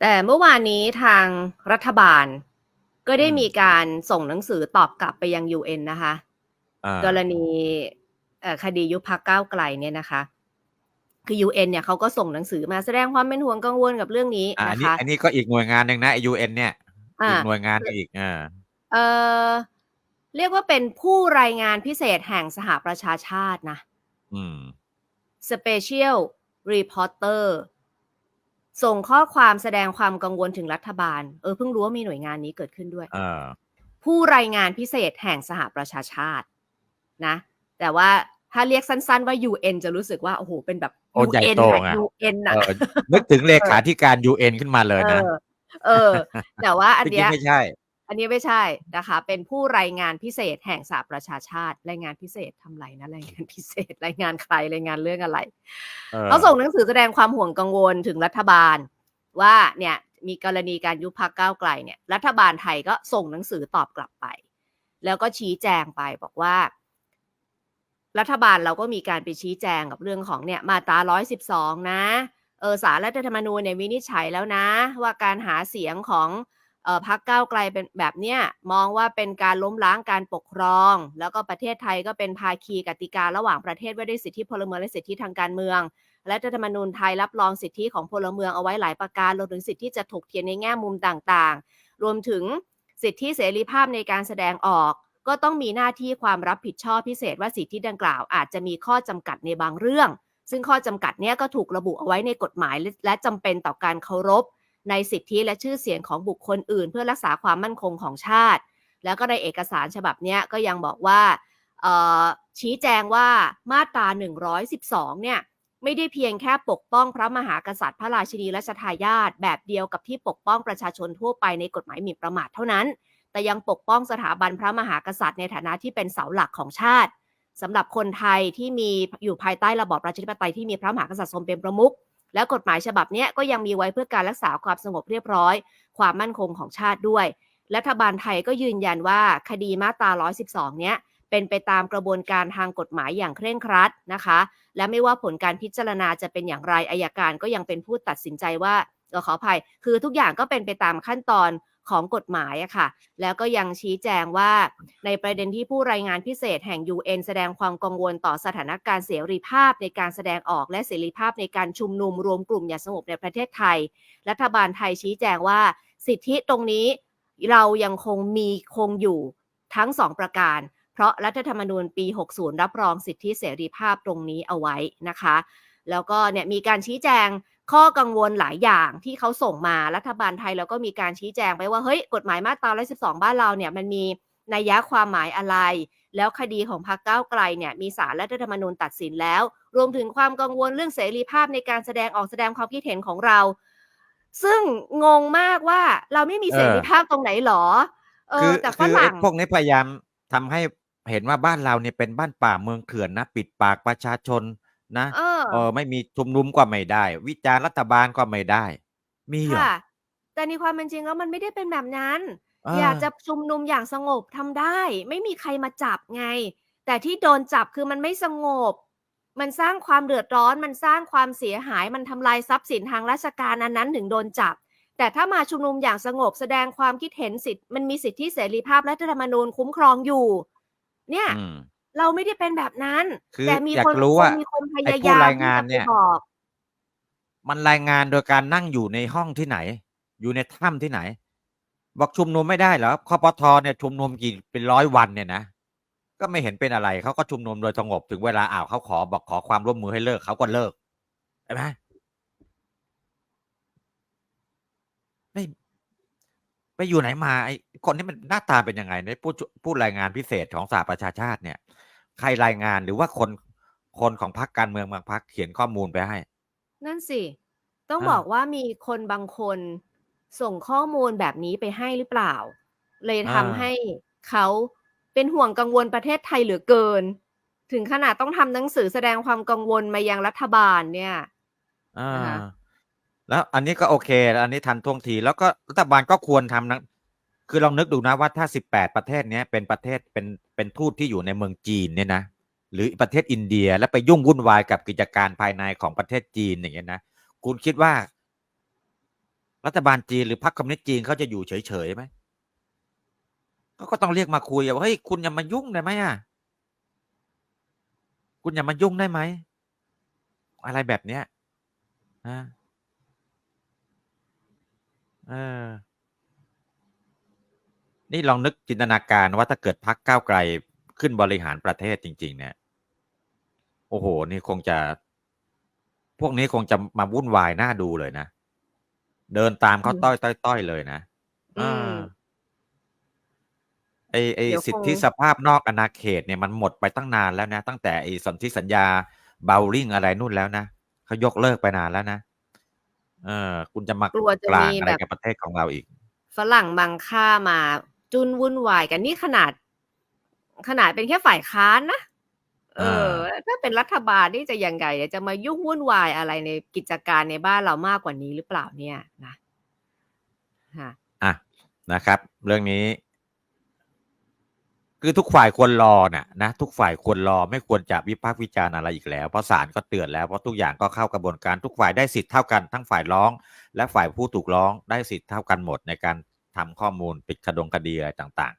แต่เมื่อวานนี้ทางรัฐบาลก็ได้อืมมีการส่งหนังสือตอบกลับไปยัง UN นะคะอ่ากรณีเอ่อคดียุบพักก้าวไกลเนี่ยนะคะ คือ UN เนี่ยเขาก็ส่งหนังสือมาแสดงความเป็นห่วงกังวลกับเรื่องนี้อ่าอันนะนี้คะอันนี้ก็อีกหน่วยงานหนึ่งนะ UN เนี่ยอ่าอีกหน่วยงานหนึ่งอีกอ่าเออเรียกว่าเป็นผู้รายงานพิเศษแห่งสหประชาชาตินะ อืม Special Reporter ส่งข้อความแสดงความกังวลถึงรัฐบาล เออเพิ่งรู้ว่ามีหน่วยงานนี้เกิดขึ้นด้วยเออผู้รายงานพิเศษแห่งสหประชาชาติ นะ แต่ว่าถ้าเรียกสั้นๆว่า UN จะรู้สึกว่า โอ้โห เป็นแบบ โอ้ใหญ่ UN โตอะไง UN เออะอนึกถึงเลขาธิการ UN ขึ้นมาเลยเอนะอเออ แต่ว่าอันจริเนี้งย ๆไม่ใช่ อันนี้ไม่ใช่นะคะ เป็นผู้รายงานพิเศษแห่งสหประชาชาติ รายงานพิเศษทำไรนะรายงานพิเศษ รายงานใครรายงานเรื่องอะไรเออเขาส่งหนังสือแสดงความห่วงกังวลถึงรัฐบาล ว่าเนี่ยมีกรณีการยุบพักก้าวไกลเนี่ยรัฐบาลไทยก็ส่งหนังสือตอบกลับไป แล้วก็ชี้แจงไปบอกว่า รัฐบาลเราก็มีการไปชี้แจงกับเรื่องของเนี่ยมาตรา112นะเออสารรัฐธรรมนูญเนี่ยวินิจฉัยแล้วนะ ว่าการหาเสียงของเออ พักก้าวไกลเป็นแบบเนี้ยมองว่าเป็นการล้มล้างการปกครอง แล้วก็ประเทศไทยก็เป็นภาคีกติการะหว่างประเทศไว่าด้วยสิทธิพลเมืองและสิทธิทางการเมือง และรัฐธรรมนูญไทยรับรองสิทธิของพลเมืองเอาไว้หลายประการรวมถึงสิทธิที่จะถกเถียงในแง่มุมต่างๆ รวมถึงสิทธิเสรีภาพในการแสดงออก ก็ต้องมีหน้าที่ความรับผิดชอบพิเศษว่าสิทธิดังกล่าว อาจจะมีข้อจำกัดในบางเรื่อง ซึ่งข้อจำกัดเนี้ยก็ถูกระบุเอาไว้ในกฎหมายและและจำเป็นต่อการเคารพ ในสิทธิและชื่อเสียงของบุคคลอื่น เพื่อรักษาความมั่นคงของชาติ แล้วก็ในเอกสารฉบับนี้ก็ยังบอกว่าชี้แจงว่ามาตรา 112 เนี่ยไม่ได้เพียงแค่ปกป้องพระมหากษัตริย์พระราชินีรัชทายาทแบบเดียวกับที่ปกป้องประชาชนทั่วไปในกฎหมายหมิ่นประมาทเท่านั้น แต่ยังปกป้องสถาบันพระมหากษัตริย์ในฐานะที่เป็นเสาหลักของชาติสำหรับคนไทยที่มีอยู่ภายใต้ระบอบประชาธิปไตยที่มีพระมหากษัตริย์ทรงเป็นประมุข และกฎหมายฉบับนี้ก็ยังมีไว้เพื่อการรักษาความสงบเรียบร้อย ความมั่นคงของชาติด้วย รัฐบาลไทยก็ยืนยันว่าคดีมาตรา 112 เนี้ยเป็นไปตามกระบวนการทางกฎหมายอย่างเคร่งครัดนะคะ และไม่ว่าผลการพิจารณาจะเป็นอย่างไรอายการก็ยังเป็นผู้ตัดสินใจว่าเอ่อขออภัย คือทุกอย่างก็เป็นไปตามขั้นตอน ของกฎหมายอะค่ะ แล้วก็ยังชี้แจงว่า ในประเด็นที่ผู้รายงานพิเศษแห่ง UN แสดงความกังวลต่อสถานการณ์เสรีภาพในการแสดงออกและเสรีภาพในการชุมนุมรวมกลุ่มอย่างสงบในประเทศไทย รัฐบาลไทยชี้แจงว่า สิทธิตรงนี้เรายังคงมีคงอยู่ทั้งสองประการ เพราะรัฐธรรมนูญปี 60 รับรองสิทธิเสรีภาพตรงนี้เอาไว้นะคะ แล้วก็เนี่ยมีการชี้แจง ข้อกังวลหลายอย่างที่เขาส่งมารัฐบาลไทยแล้วก็มีการชี้แจงไปว่าเฮ้ยกฎหมายมาตรา112 บ้านเราเนี่ยมันมีนัยยะความหมายอะไร แล้วคดีของพรรคก้าวไกลเนี่ยมีสารรัฐธรรมนูญตัดสินแล้ว รวมถึงความกังวลเรื่องเสรีภาพในการแสดงออกแสดงความคิดเห็นของเรา ซึ่งงงมากว่าเราไม่มีเสรีภาพตรงไหนหรอ เอคืออแต่ฝคือไอ้รั่งพวกนี้พยายามทำให้เห็นว่าบ้านเราเนี่ยเป็นบ้านป่าเมืองเถื่อนนะ ปิดปากประชาชนนะ เออเออ ไม่มีชุมนุมก็ไม่ได้ วิจารณ์รัฐบาลก็ไม่ได้ มีเหรอ ค่ะ แต่ในความเป็นจริงแล้วมันไม่ได้เป็นแบบนั้น เอออยากจะชุมนุมอย่างสงบทำได้ ไม่มีใครมาจับไง แต่ที่โดนจับคือมันไม่สงบ มันสร้างความเดือดร้อน มันสร้างความเสียหาย มันทำลายทรัพย์สินทางราชการอันนั้นถึงโดนจับ แต่ถ้ามาชุมนุมอย่างสงบแสดงความคิดเห็นสิทธิ์มันมีสิทธิเสรีภาพและรัฐธรรมนูญคุ้มครองอยู่ เนี่ย อืม เราไม่ได้เป็นแบบนั้นคือแต่มีอยากคนรู้คว่านมีคนพไอ้ยาผู้ยามรายงานที่เนี่จะยไปบอกมันรายงานโดยการนั่งอยู่ในห้องที่ไหน อยู่ในถ้ำที่ไหน บอกชุมนุมไม่ได้เหรอคอปทเนี่ยชุมนุมกี่เป็นร้อยวันเนี่ยนะก็ไม่เห็นเป็นอะไรเขาก็ชุมนุมโดยสงบถึงเวลาอ้าวเขาขอบอกขอความร่วมมือให้เลิกเขาก็เลิกใช่ไหมไม่ไปอยู่ไหนมาไอ้คนนี้มันหน้าตาเป็นยังไงในผู้ชุผู้รายงานพิเศษของสหประชาชาติเนี่ย ใครรายงานหรือว่าคนคนของพรรคการเมืองบางพรรคเขียนข้อมูลไปให้ นั่นสิ ต้องอ่าบอกว่ามีคนบางคนส่งข้อมูลแบบนี้ไปให้หรือเปล่า เลยทำอ่าให้เขาเป็นห่วงกังวลประเทศไทยเหลือเกิน ถึงขนาดต้องทำหนังสือแสดงความกังวลมายังรัฐบาลเนี่ยอ่านะคะแล้วอันนี้ก็โอเคแล้วอันนี้ทันท่วงที แล้วก็รัฐบาลก็ควรทำนะ คือลองนึกดูนะว่าถ้าสิบแปดประเทศเนี้ยเป็นประเทศเป็นเป็นทูตที่อยู่ในเมืองจีนเนี่ยนะหรือประเทศอินเดียแล้วไปยุ่งวุ่นวายกับกิจการภายในของประเทศจีนอย่างเงี้ยนะคุณคิดว่า รัฐบาลจีนหรือพรรคคอมมิวนิสต์จีนเขาจะอยู่เฉยๆไหมเขาก็ต้องเรียกมาคุยว่าเฮ้ยคุณอย่ามายุ่งได้ไหมอะคุณอย่ามายุ่งได้ไหมอะไรแบบเนี้ยนะเออ นี่ลองนึกจินตนาการว่าถ้าเกิดพักก้าวไกลขึ้นบริหารประเทศจริง ๆ เนี่ย โอ้โห นี่คงจะ พวกนี้คงจะมาวุ่นวายน่าดูเลยนะ เดินตามเขาอืมต้อยต้อยต้อยเลยนะอือ่ามไอไอเดี๋ยวสิทคงธิสภาพนอกอาณาเขตเนี่ยมันหมดไปตั้งนานแล้วนะ ตั้งแต่ไอสนธิสัญญาเบลลิงอะไรนู่นแล้วนะเขายกเลิกไปนานแล้วนะเออ คุณจะมากลัวจะกลางมีอะไรแบบกับประเทศของเราอีก ฝรั่งบางค่ามา จุนวุ่นวายกันนี่ขนาด ขนาดเป็นแค่ฝ่ายค้านนะเออ ถ้าเป็นรัฐบาลนี่จะยังไงเนี่ยจะมายุ่งวุ่นวายอะไรในกิจการในบ้านเรามากกว่านี้หรือเปล่าเนี่ยนะค่ะอะนะครับ เรื่องนี้ คือทุกฝ่ายควรรอน่ะนะทุกฝ่ายควรรอไม่ควรจะวิพากษ์วิจารณ์อะไรอีกแล้ว เพราะศาลก็เตือนแล้วเพราะทุกอย่างก็เข้ากระบวนการทุกฝ่ายได้สิทธิ์เท่ากันทั้งฝ่ายร้อง และฝ่ายผู้ถูกร้องได้สิทธิ์เท่ากันหมดในการ ทำข้อมูลปิดคดงคดีอะไรต่าง